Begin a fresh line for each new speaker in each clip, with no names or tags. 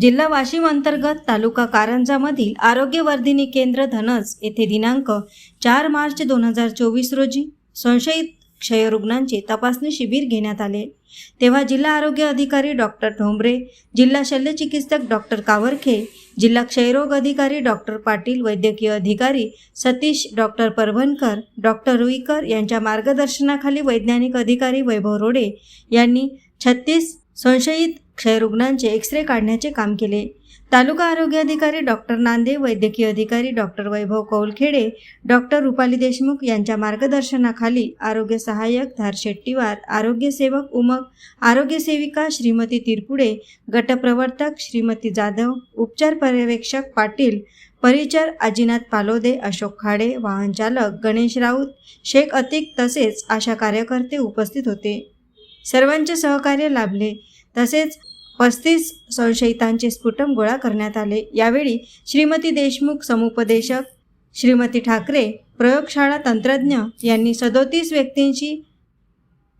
जिल्हा वाशिम अंतर्गत तालुका कारंजामधील आरोग्यवर्धिनी केंद्र धनस येथे दिनांक चार मार्च दोन हजार चोवीस रोजी संशयित क्षयरुग्णांचे तपासणी शिबिर घेण्यात आले. तेव्हा जिल्हा आरोग्य अधिकारी डॉक्टर ठोंबरे जिल्हा शल्यचिकित्सक डॉक्टर कावरखे जिल्हा क्षयरोग अधिकारी डॉक्टर पाटील वैद्यकीय अधिकारी सतीश डॉक्टर परभणकर डॉक्टर रुईकर यांच्या मार्गदर्शनाखाली वैज्ञानिक अधिकारी वैभव रोडे यांनी छत्तीस संशयित क्षयरुग्णांचे एक्सरे काढण्याचे काम केले. तालुका आरोग्य अधिकारी डॉक्टर नांदे वैद्यकीय अधिकारी डॉक्टर वैभव कौलखेडे डॉक्टर रुपाली देशमुख यांच्या मार्गदर्शनाखाली आरोग्य सहाय्यक धारशेट्टीवार आरोग्य सेवक उमक आरोग्य सेविका श्रीमती तिरपुडे गटप्रवर्तक श्रीमती जाधव उपचार पर्यवेक्षक पाटील परिचर अजिनाथ पालोदे अशोक खाडे वाहनचालक गणेश राऊत शेख अतिक तसेच आशा कार्यकर्ते उपस्थित होते. सर्वांचे सहकार्य लाभले. तसेच पस्तीस संशयितांचे स्फुटम गोळा करण्यात आले. यावेळी श्रीमती देशमुख समुपदेशक श्रीमती ठाकरे प्रयोगशाळा तंत्रज्ञ यांनी सदोतीस व्यक्तींची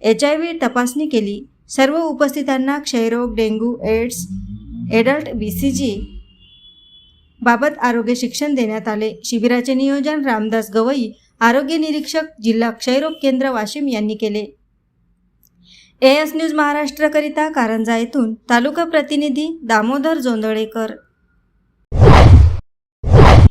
एच आय व्ही तपासणी केली. सर्व उपस्थितांना क्षयरोग dengue AIDS adult B C G बाबत आरोग्य शिक्षण देण्यात आले. शिबिराचे नियोजन रामदास गवई आरोग्य निरीक्षक जिल्हा क्षयरोग केंद्र वाशिम यांनी केले. एस न्यूज महाराष्ट्रकरिता कारंजा येथून तालुका प्रतिनिधी दामोदर जोंदळेकर